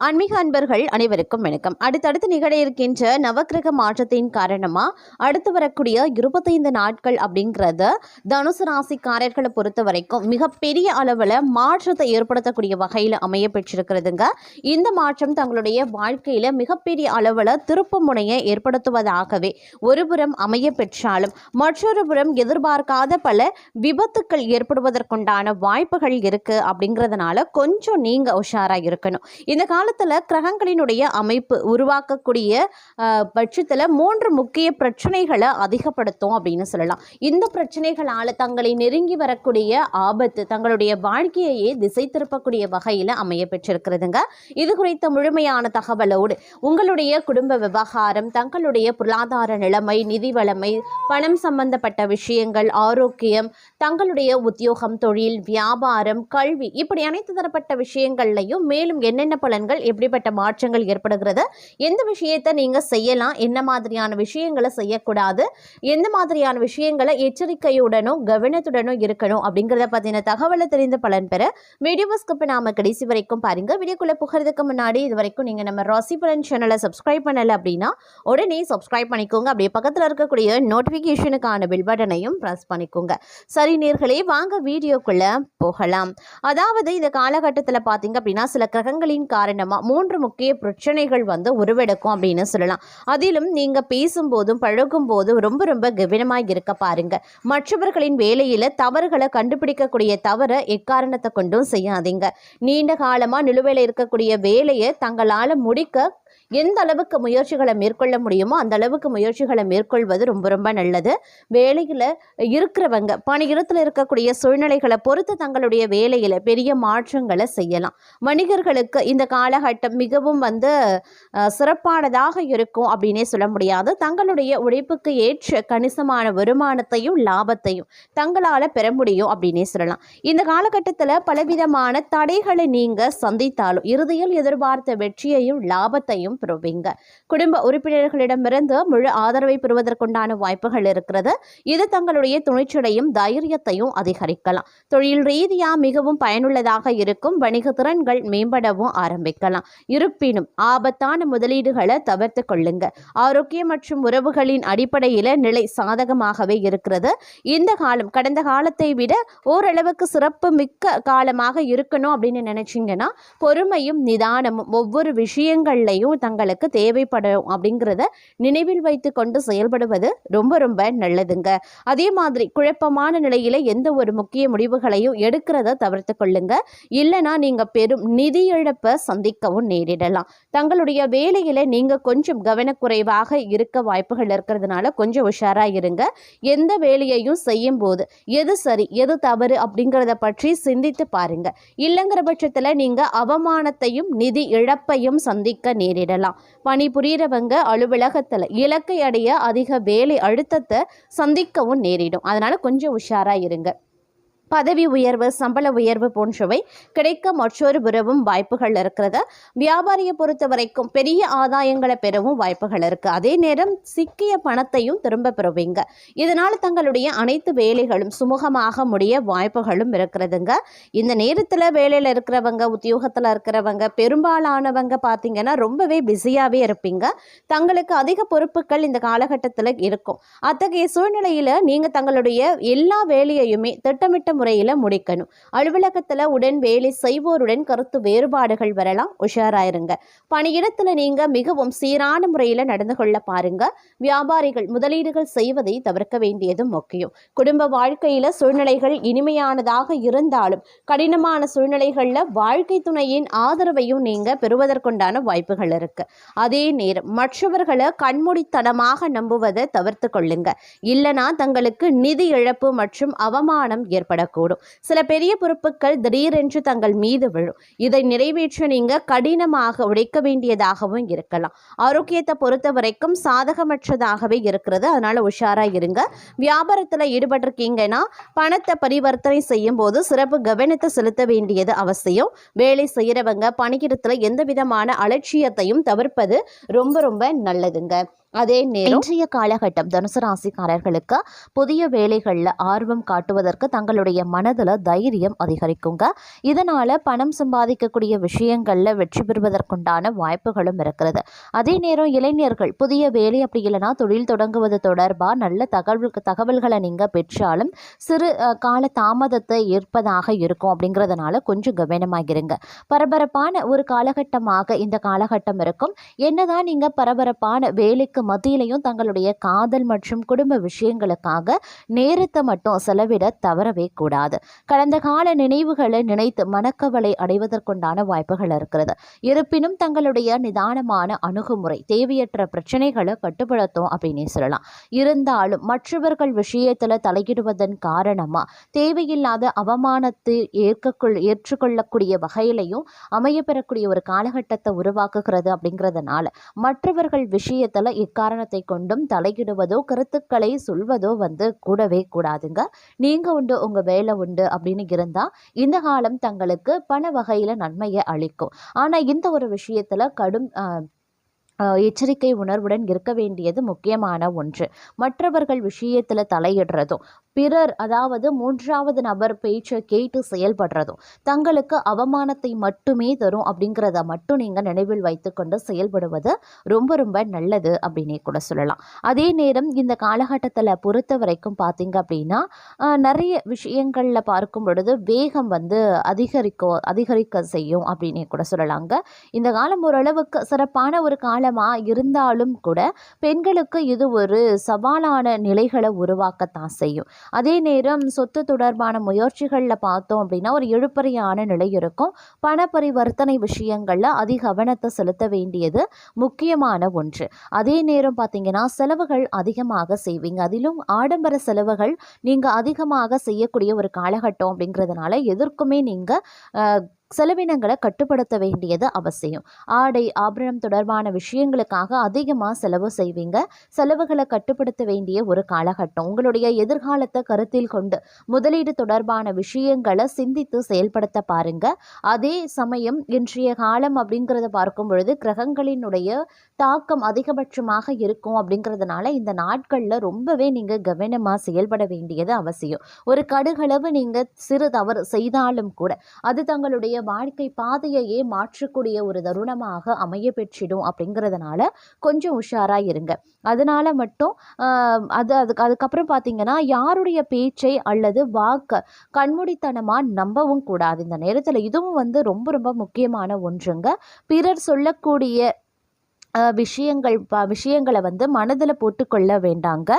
ஆன்மீக அன்பர்கள் அனைவருக்கும் வணக்கம். அடுத்தடுத்து நிகழ இருக்கின்ற நவக்கிரக மாற்றத்தின் காரணமா அடுத்து வரக்கூடிய இருபத்தைந்து நாட்கள் அப்படிங்கிறது தனுசு ராசிக்காரர்களை பொறுத்த வரைக்கும் மிகப்பெரிய அளவில் மாற்றத்தை ஏற்படுத்தக்கூடிய வகையில் அமைய பெற்றிருக்கிறதுங்க. இந்த மாற்றம் தங்களுடைய வாழ்க்கையில் மிகப்பெரிய அளவில் திருப்பு முனையை ஏற்படுத்துவதாகவே ஒருபுறம் அமைய பெற்றாலும் மற்றொரு புறம் எதிர்பார்க்காத பல விபத்துக்கள் ஏற்படுவதற்குண்டான வாய்ப்புகள் இருக்குது அப்படிங்கிறதுனால கொஞ்சம் நீங்கள் உஷாராக இருக்கணும். இந்த காலத்தில் கிரகங்களினுடைய அமைப்பு உருவாக்கக்கூடிய பட்சத்தில் பட்சத்துல மூன்று முக்கிய பிரச்சனைகளை அதிகப்படுத்தும் அப்படின்னு சொல்லலாம். இந்த பிரச்சனைகளால தங்களை நெருங்கி வரக்கூடிய ஆபத்து தங்களுடைய வாழ்க்கையையே திசை திருப்பக்கூடிய வகையில் அமைய பெற்றிருக்கிறதுங்க. இது குறித்த முழுமையான தகவலோடு உங்களுடைய குடும்ப விவகாரம் தங்களுடைய பொருளாதார நிலைமை நிதி வளமை பணம் சம்பந்தப்பட்ட விஷயங்கள் ஆரோக்கியம் தங்களுடைய உத்தியோகம் தொழில் வியாபாரம் கல்வி இப்படி அனைத்து தரப்பட்ட விஷயங்கள்லையும் மேலும் என்னென்ன பலன்கள் எப்படிப்பட்ட மாற்றங்கள் ஏற்படுகிறது எந்த விஷயத்தை நீங்க செய்யலாம் என்ன மாதிரியான விஷயங்களை செய்யக்கூடாது எந்த மாதிரியான விஷயங்களை எச்சரிக்கையுடனும் கவனத்துடனும் இருக்கணும் அப்படிங்கிறத பற்றின தகவலை தெரிந்து பலன் பெற வீடியோ ஸ்கிப் நாம கடைசி வரைக்கும் பாருங்க. வீடியோக்குள்ள புகிறதுக்கு முன்னாடி இது வரைக்கும் நீங்க நம்ம ராசி பலன் சேனலை சப்ஸ்கிரைப் பண்ணல அப்படின்னா உடனே சப்ஸ்கிரைப் பண்ணிக்கோங்க. அப்படியே பக்கத்தில் இருக்கக்கூடிய நோட்டிஃபிகேஷனுக்கான பில் பட்டனையும் ப்ரெஸ் பண்ணிக்கோங்க. சரி நேர்களே வாங்க வீடியோக்குள்ளே போகலாம். அதாவது இந்த காலகட்டத்தில் பார்த்தீங்க அப்படின்னா சில கிரகங்களின் காரணமாக மூன்று முக்கிய பிரச்சனைகள் வந்து உருவெடுக்கும் அப்படின்னு சொல்லலாம். அதிலும் நீங்கள் பேசும்போதும் பழகும் போதும் ரொம்ப ரொம்ப கவனமாக இருக்க பாருங்க. மற்றவர்களின் வேலையில் தவறுகளை கண்டுபிடிக்கக்கூடிய தவறை எக்காரணத்தை கொண்டும் செய்யாதீங்க. நீண்ட காலமாக நிலுவையில் இருக்கக்கூடிய வேலையை தங்களால் முடிக்க எந்த அளவுக்கு முயற்சிகளை மேற்கொள்ள முடியுமோ அந்த அளவுக்கு முயற்சிகளை மேற்கொள்வது ரொம்ப ரொம்ப நல்லது. வேலையில் இருக்கிறவங்க பணியிடத்தில் இருக்கக்கூடிய சூழ்நிலைகளை பொறுத்து தங்களுடைய வேலையில் பெரிய மாற்றங்களை செய்யலாம். வணிகர்களுக்கு இந்த காலகட்டம் மிகவும் வந்து சிறப்பானதாக இருக்கும் அப்படின்னே சொல்ல முடியாது. தங்களுடைய உழைப்புக்கு ஏற்ற கணிசமான வருமானத்தையும் லாபத்தையும் தங்களால் பெற முடியும் அப்படின்னே சொல்லலாம். இந்த காலகட்டத்தில் பலவிதமான தடைகளை நீங்கள் சந்தித்தாலும் இறுதியில் எதிர்பார்த்த வெற்றியையும் லாபத்தையும் பெறுவீங்க குடும்ப உறுப்பினர்களிடமிருந்து முழு ஆதரவை பெறுவதற்குண்டான வாய்ப்புகள் இருக்கிறது. இது தங்களுடைய துணிச்சலையும் தைரியத்தையும் அதிகரிக்கலாம். தொழில் ரீதியாக மிகவும் பயனுள்ளதாக இருக்கும். வணிக திறன்கள் மேம்படவும் ஆரம்பிக்கலாம். இருப்பினும் ஆபத்தான முதலீடுகளை தவிர்த்து கொள்ளுங்க. ஆரோக்கியம் மற்றும் உறவுகளின் அடிப்படையில் நிலை சாதகமாகவே இருக்கிறது. இந்த காலம் கடந்த காலத்தை விட ஓரளவுக்கு சிறப்பு மிக்க காலமாக இருக்கணும் அப்படின்னு நினைச்சீங்கன்னா பொறுமையும் நிதானமும் ஒவ்வொரு விஷயங்கள்லையும் தங்களுக்கு தேவைப்படும் அப்படிங்கிறத நினைவில் வைத்து கொண்டு செயல்படுவது ரொம்ப ரொம்ப நல்லதுங்க. அதே மாதிரி குழப்பமான நிலையில எந்த ஒரு முக்கிய முடிவுகளையும் எடுக்கிறத தவிர்த்து கொள்ளுங்க. இல்லைன்னா நீங்க பெரும் நிதி இழப்பை சந்திக்கவும் நேரிடலாம். தங்களுடைய வேலையில நீங்க கொஞ்சம் கவனக்குறைவாக இருக்க வாய்ப்புகள் இருக்கிறதுனால கொஞ்சம் உஷாரா இருங்க. எந்த வேலையையும் செய்யும் போது எது சரி எது தவறு அப்படிங்கிறத பற்றி சிந்தித்து பாருங்க. இல்லைங்கிற பட்சத்துல நீங்க அவமானத்தையும் நிதி இழப்பையும் சந்திக்க நேரிடலாம். பணிபுரியறவங்க அலுவலகத்தில் இலக்கை அடைய அதிக வேலை அழுத்தத்தை சந்திக்கவும் நேரிடும். அதனால கொஞ்சம் உஷாரா இருங்க. பதவி உயர்வு சம்பள உயர்வு போன்றவை கிடைக்க மற்றொரு புறவும் வாய்ப்புகள் இருக்கிறது. வியாபாரியை பொறுத்த வரைக்கும் பெரிய ஆதாயங்களை பெறவும் வாய்ப்புகள் இருக்கு. அதே நேரம் சிக்கிய பணத்தையும் திரும்ப பெறுவீங்க. இதனால் தங்களுடைய அனைத்து வேலைகளும் சுமூகமாக முடிய வாய்ப்புகளும் இருக்கிறதுங்க. இந்த நேரத்தில் வேலையில் இருக்கிறவங்க உத்தியோகத்தில் இருக்கிறவங்க பெரும்பாலானவங்க பார்த்தீங்கன்னா ரொம்பவே பிஸியாகவே இருப்பீங்க. தங்களுக்கு அதிக பொறுப்புகள் இந்த காலகட்டத்தில் இருக்கும். அத்தகைய சூழ்நிலையில் நீங்கள் தங்களுடைய எல்லா வேலையையுமே திட்டமிட்ட முறையில் முடிக்கணும். அலுவலகத்தில் உடன் வேலை செய்வோருடன் கருத்து வேறுபாடுகள் வரலாம். உஷாராயிருங்க பணியிடத்தில் நீங்கள் மிகவும் சீரான முறையில் நடந்து கொள்ள பாருங்க. வியாபாரிகள் முதலீடுகள் செய்வதை தவிர்க்க வேண்டியது முக்கியம். குடும்ப வாழ்க்கையில் சூழ்நிலைகள் இனிமையானதாக இருந்தாலும் கடினமான சூழ்நிலைகளில் வாழ்க்கை துணையின் ஆதரவையும் நீங்கள் பெறுவதற்குண்டான வாய்ப்புகள் இருக்கு. அதே நேரம் மற்றவர்களை கண்மூடித்தனமாக நம்புவதை தவிர்த்து கொள்ளுங்க. இல்லைனா தங்களுக்கு நிதி இழப்பு மற்றும் அவமானம் ஏற்படக்கூடும் சில பெரிய பொறுப்புகள் திடீரென்று தங்கள் மீது விழும். இதை நிறைவேற்ற நீங்க கடினமாக உழைக்க வேண்டியதாகவும் இருக்கலாம். ஆரோக்கியத்தை பொறுத்த வரைக்கும் சாதகமற்றதாகவே இருக்கிறது. அதனால உஷாரா இருங்க. வியாபாரத்தில் ஈடுபட்டிருக்கீங்கன்னா பணத்தை பரிவர்த்தனை செய்யும் போது சிறப்பு கவனத்தை செலுத்த வேண்டியது அவசியம். வேலை செய்கிறவங்க பணியிடத்தில் எந்த விதமான அலட்சியத்தையும் தவிர்ப்பது ரொம்ப ரொம்ப நல்லதுங்க. அதே நேரம் இன்றைய காலகட்டம் தனுசு ராசிக்காரர்களுக்கு புதிய வேலைகளில் ஆர்வம் காட்டுவதற்கு தங்களுடைய மனதில் தைரியம் அதிகரிக்குங்க. இதனால் பணம் சம்பாதிக்கக்கூடிய விஷயங்களில் வெற்றி பெறுவதற்குண்டான வாய்ப்புகளும் இருக்கிறது. அதே நேரம் இளைஞர்கள் புதிய வேலை அப்படி இல்லைன்னா தொழில் தொடங்குவது தொடர்பாக நல்ல தகவல் தகவல்களை நீங்கள் பெற்றாலும் சிறு கால தாமதத்தை ஏற்பதாக இருக்கும் அப்படிங்கிறதுனால கொஞ்சம் கவனமாகிருங்க. பரபரப்பான ஒரு காலகட்டமாக இந்த காலகட்டம் இருக்கும். என்னதான் நீங்கள் பரபரப்பான வேலைக்கு மத்தியிலையும் தங்களுடைய காதல் மற்றும் குடும்ப விஷயங்களுக்காக நேரத்தை மட்டும் செலவிட தவறவே கூடாது. கடந்த கால நினைவுகளை நினைத்து மனக்கவலை அடைவதற்குண்டான வாய்ப்புகள் இருக்கிறது. இருப்பினும் தங்களுடைய நிதானமான அணுகுமுறை தேவையற்ற பிரச்சனைகளை கட்டுப்படுத்தும் அப்படின்னே சொல்லலாம். இருந்தாலும் மற்றவர்கள் விஷயத்தில் தலையிடுவதன் காரணமாக தேவையில்லாத அவமானத்தை ஏற்கக்கொள் ஏற்றுக்கொள்ளக்கூடிய வகையிலையும் அமையப்பெறக்கூடிய ஒரு காலகட்டத்தை உருவாக்குகிறது அப்படிங்கிறதுனால மற்றவர்கள் விஷயத்தில் எக்காரணத்தை கொண்டும் தலையிடுவதோ கருத்துக்களை சொல்வதோ வந்து கூடவே கூடாதுங்க. நீங்கள் உண்டு உங்கள் வேலை உண்டு அப்படின்னு இருந்தால் இந்த காலம் தங்களுக்கு பண வகையில் நன்மையை அளிக்கும். ஆனால் இந்த ஒரு விஷயத்தில் கடும் எச்சரிக்கை உணர்வுடன் இருக்க வேண்டியது முக்கியமான ஒன்று. மற்றவர்கள் விஷயத்தில் தலையிடுறதும் பிறர் அதாவது மூன்றாவது நபர் பேச்சை கேட்டு செயல்படுறதும் தங்களுக்கு அவமானத்தை மட்டுமே தரும் அப்படிங்கிறத மட்டும் நீங்கள் நினைவில் வைத்துக்கொண்டு செயல்படுவது ரொம்ப ரொம்ப நல்லது அப்படின்னே கூட சொல்லலாம். அதே நேரம் இந்த காலகட்டத்தில் பொறுத்த வரைக்கும் பார்த்தீங்க அப்படின்னா நிறைய விஷயங்களில் பார்க்கும் பொழுது வேகம் வந்து அதிகரிக்க அதிகரிக்க செய்யும் அப்படின்னே கூட சொல்லலாங்க. இந்த காலம் ஓரளவுக்கு சிறப்பான ஒரு காலமாக இருந்தாலும் கூட பெண்களுக்கு இது ஒரு சவாலான நிலைகளை உருவாக்கத்தான் செய்யும். அதே நேரம் சொத்து தொடர்பான முயற்சிகளில் பார்த்தோம் அப்படின்னா ஒரு எழுப்பறையான நிலை இருக்கும். பண பரிவர்த்தனை விஷயங்களில் அதிக கவனத்தை செலுத்த வேண்டியது முக்கியமான ஒன்று. அதே நேரம் பார்த்தீங்கன்னா செலவுகள் அதிகமாக செய்வீங்க. அதிலும் ஆடம்பர செலவுகள் நீங்கள் அதிகமாக செய்யக்கூடிய ஒரு காலகட்டம் அப்படிங்கிறதுனால எதற்குமே நீங்கள் செலவினங்களை கட்டுப்படுத்த வேண்டியது அவசியம். ஆடை ஆபரணம் தொடர்பான விஷயங்களுக்காக அதிகமாக செலவு செய்வீங்க. செலவுகளை கட்டுப்படுத்த வேண்டிய ஒரு காலகட்டம். உங்களுடைய எதிர்காலத்தை கருத்தில் கொண்டு முதலீடு தொடர்பான விஷயங்களை சிந்தித்து செயல்படுத்த பாருங்க. அதே சமயம் இன்றைய காலம் அப்படிங்கிறத பார்க்கும் பொழுது கிரகங்களினுடைய தாக்கம் அதிகபட்சமாக இருக்கும் அப்படிங்கிறதுனால இந்த நாட்களில் ரொம்பவே நீங்கள் கவனமாக செயல்பட வேண்டியது அவசியம். ஒரு கடுகளவு நீங்கள் சிறு தவறு செய்தாலும் கூட அது தங்களுடைய வாழ்க்கை பாதையையே மாற்றக்கூடிய ஒரு தருணமாக அமைய பெற்றிடும் அப்படிங்கிறதுனால கொஞ்சம் உஷாராக இருங்க. அதனால மட்டும் அது அதுக்கு அதுக்கப்புறம் பார்த்தீங்கன்னா யாருடைய பேச்சை அல்லது வாக்கை கண்மூடித்தனமாக நம்பவும் கூடாது. இந்த நேரத்தில் இதுவும் வந்து ரொம்ப ரொம்ப முக்கியமான ஒன்றுங்க. பிறர் சொல்லக்கூடிய விஷயங்கள் ப விஷயங்களை வந்து மனதில் போட்டுக்கொள்ள வேண்டாங்க.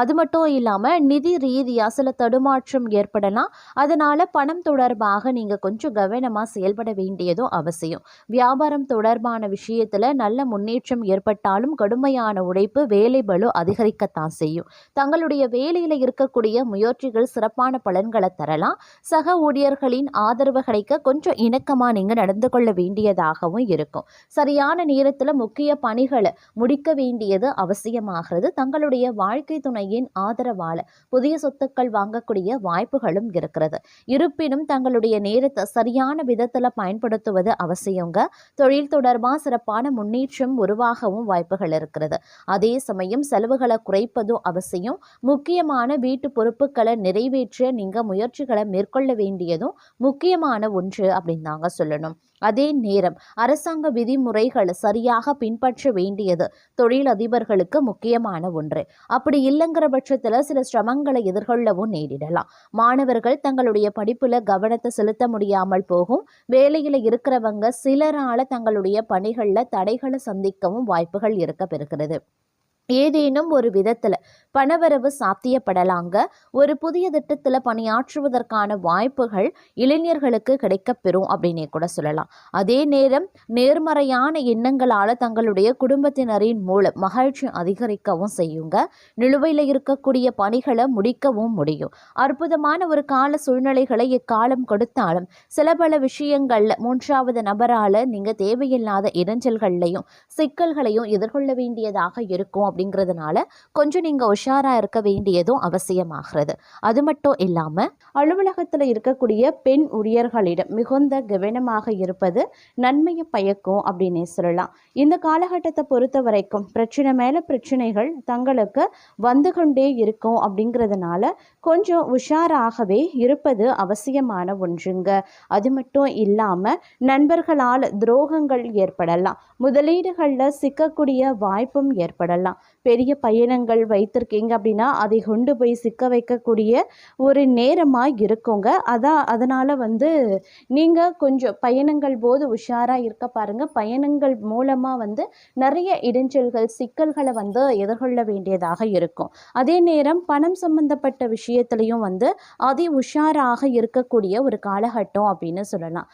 அது மட்டும் இல்லாமல் நிதி ரீதியாக சில தடுமாற்றம் ஏற்படலாம். அதனால் பணம் தொடர்பாக நீங்கள் கொஞ்சம் கவனமாக செயல்பட வேண்டியதும் அவசியம். வியாபாரம் தொடர்பான விஷயத்தில் நல்ல முன்னேற்றம் ஏற்பட்டாலும் கடுமையான உழைப்பு வேலை பலு அதிகரிக்கத்தான் செய்யும். தங்களுடைய வேலையில் இருக்கக்கூடிய முயற்சிகள் சிறப்பான பலன்களை தரலாம். சக ஊழியர்களின் ஆதரவு கிடைக்க கொஞ்சம் இணக்கமாக நீங்கள் நடந்து கொள்ள வேண்டியதாகவும் இருக்கும். சரியான நேரத்தில் முக்கிய பணிகளை முடிக்க வேண்டியது அவசியமாகிறது. தங்களுடைய வாழ்க்கை துணையின் ஆதரவால் புதிய சொத்துக்கள் வாங்கக்கூடிய வாய்ப்புகளும் இருக்கிறது. இருப்பினும் தங்களுடைய நேரத்தை சரியான விதத்தில் பயன்படுத்துவது அவசியங்க. தொழில் தொடர்பாக சிறப்பான முன்னேற்றம் உருவாகவும் வாய்ப்புகள் இருக்கிறது. அதே சமயம் செலவுகளை குறைப்பதும் அவசியம். முக்கியமான வீட்டு பொறுப்புகளை நிறைவேற்ற நீங்கள் முயற்சிகளை மேற்கொள்ள வேண்டியதும் முக்கியமான ஒன்று அப்படின்னு தாங்க சொல்லணும். அதே நேரம் அரசாங்க விதிமுறைகளை சரியாக பின்பற்ற வேண்டியது தொழில் அதிபர்களுக்கு முக்கியமான ஒன்று. அப்படி இல்லைங்கிற பட்சத்தில் சில சிரமங்களை எதிர்கொள்ளவும் நேரிடலாம். மாணவர்கள் தங்களுடைய படிப்பில் கவனத்தை செலுத்த முடியாமல் போகும். வேலையில் இருக்கிறவங்க சிலரால தங்களுடைய பணிகளில் தடைகளை சந்திக்கவும் வாய்ப்புகள் இருக்க பெறுகிறது. ஏதேனும் ஒரு விதத்தில் பணவரவு சாத்தியப்படலாங்க. ஒரு புதிய திட்டத்தில் பணியாற்றுவதற்கான வாய்ப்புகள் இளைஞர்களுக்கு கிடைக்கப்பெறும் அப்படின்னே கூட சொல்லலாம். அதே நேரம் நேர்மறையான எண்ணங்களால் தங்களுடைய குடும்பத்தினரின் மூலம் மகிழ்ச்சி அதிகரிக்கவும் செய்யுங்க. நிலுவையில் இருக்கக்கூடிய பணிகளை முடிக்கவும் முடியும். அற்புதமான ஒரு கால சூழ்நிலைகளை இக்காலம் கொடுத்தாலும் சில பல விஷயங்களில் மூன்றாவது நபரால் நீங்கள் தேவையில்லாத இடைஞ்சல்களையும் சிக்கல்களையும் எதிர்கொள்ள வேண்டியதாக இருக்கும் அப்படிங்கிறதுனால கொஞ்சம் நீங்கள் உஷாராக இருக்க வேண்டியதும் அவசியமாகிறது. அது மட்டும் இல்லாமல் அலுவலகத்தில் இருக்கக்கூடிய பெண் ஊழியர்களிடம் மிகுந்த கவனமாக இருப்பது நன்மையை பயக்கும் அப்படின்னே சொல்லலாம். இந்த காலகட்டத்தை பொறுத்த வரைக்கும் பிரச்சனை மேலே பிரச்சனைகள் தங்களுக்கு வந்து கொண்டே இருக்கும் அப்படிங்கிறதுனால கொஞ்சம் உஷாராகவே இருப்பது அவசியமான ஒன்றுங்க. அது மட்டும் இல்லாமல் நண்பர்களால் துரோகங்கள் ஏற்படலாம். முதலீடுகளில் சிக்கக்கூடிய வாய்ப்பும் ஏற்படலாம். பெரிய பயணங்கள் வைத்திருக்கீங்க அப்படின்னா அதை கொண்டு போய் சிக்க வைக்கக்கூடிய ஒரு நேரமாக இருக்குங்க. அதான் அதனால் வந்து நீங்கள் கொஞ்சம் பயணங்கள் போது உஷாராக இருக்க பாருங்கள் பயணங்கள் மூலமாக வந்து நிறைய இடைஞ்சல்கள் சிக்கல்களை வந்து எதிர்கொள்ள வேண்டியதாக இருக்கும். அதே நேரம் பணம் சம்பந்தப்பட்ட விஷயத்துலையும் வந்து அதி உஷாராக இருக்கக்கூடிய ஒரு காலகட்டம் அப்படின்னு சொல்லலாம்.